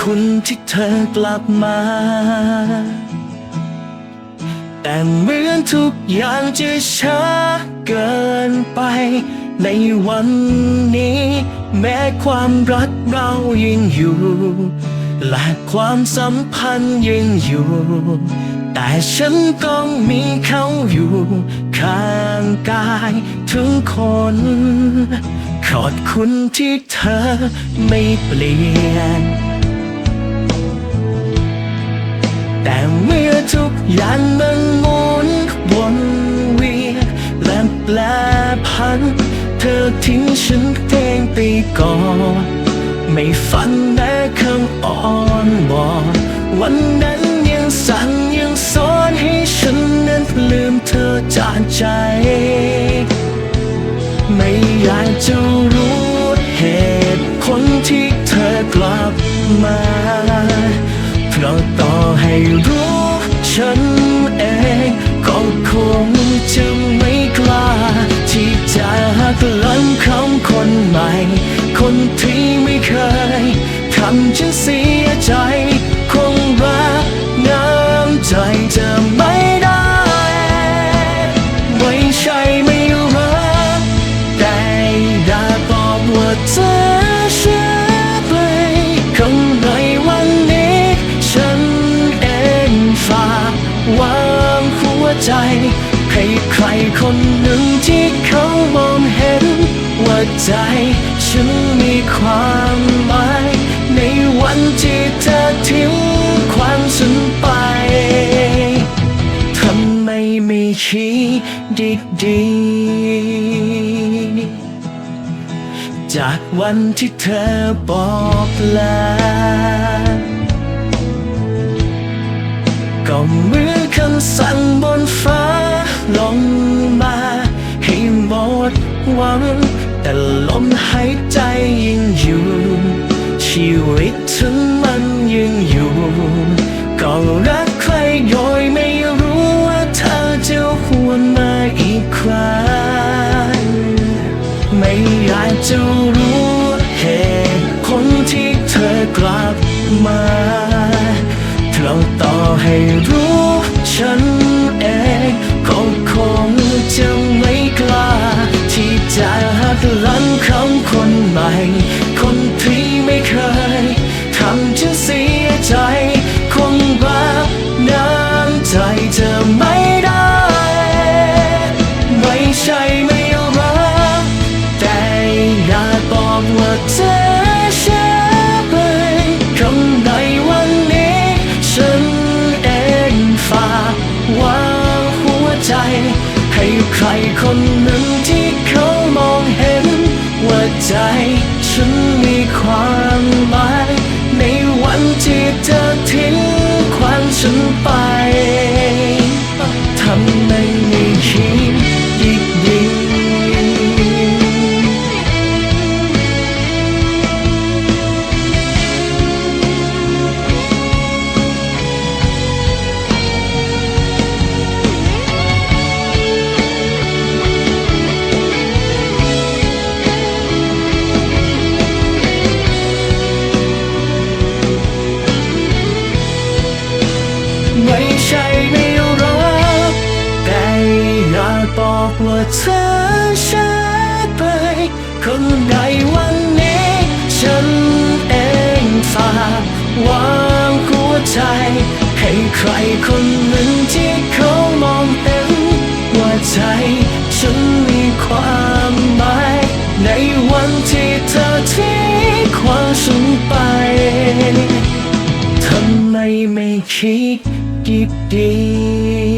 คุณที่เธอกลับมา แต่เหมือนทุกอย่างจะช้าเกินไป ในวันนี้ แม้ความรักเรายังอยู่ และความสัมพันธ์ยังอยู่ แต่ฉันก็มีเขาอยู่ ข้างกายทุกคนขอบคุณที่เธอไม่เปลี่ยน แต่เมื่อทุกอย่างมันหมุนวนเวียนและแปลพัน เธอทิ้งฉันเองไปก่อน ไม่ฟังแม้คำอ่อนบอกวันนั้นยังสั่งยังสอนให้ฉันนั้นลืมเธอจากใจ ลังของคนใหม่ คนที่ไม่เคยทำฉันเสียใจ คงรักน้ำใจจะไม่ได้ ไม่ใช่ไม่รัก แต่อย่าบอกว่าเธอเชื่อไปคงในวันนี้ ฉันเองฝากวางหัวใจ ให้ใครคนหนึ่งที่เขามองเห็นว่า ใจ ฉันมีความหมาย ในวันที่เธอทิ้งความฉันไป ทำไมไม่คิดดีดีๆจากวันที่เธอบอกลาก็เหมือนคำสั่งบนฟ้าลงมา ให้หมดหวัง หายใจยังอยู่ ชีวิตฉันมันยังอยู่ก็รักใครโดยไม่รู้ว่าเธอจะหวนมาอีกครั้งไม่อยากจะรู้เหตุผลที่เธอกลับมาเราต่อให้รู้ คนที่ไม่เคยทำฉันเสียใจ คงรับน้ำใจเธอไม่ได้ ไม่ใช่ไม่รักแต่อยากบอกว่าเธอเชื่อไปคำในวันนี้ ฉันเองฝากวางหัวใจ ให้ใครคนหนึ่งที่เขามองเห็นว่าใจ ความหมายในวันที่เธอทิ้งความฉันไป บอกว่าเธอใช่ไป คนในวันนี้ ฉันเองฝากวางหัวใจ ให้ใครคนหนึ่งที่เขามองเห็นว่าใจฉันมีความหมาย ในวันที่เธอทิ้งความฉันไป ทำไมไม่คิดดีดี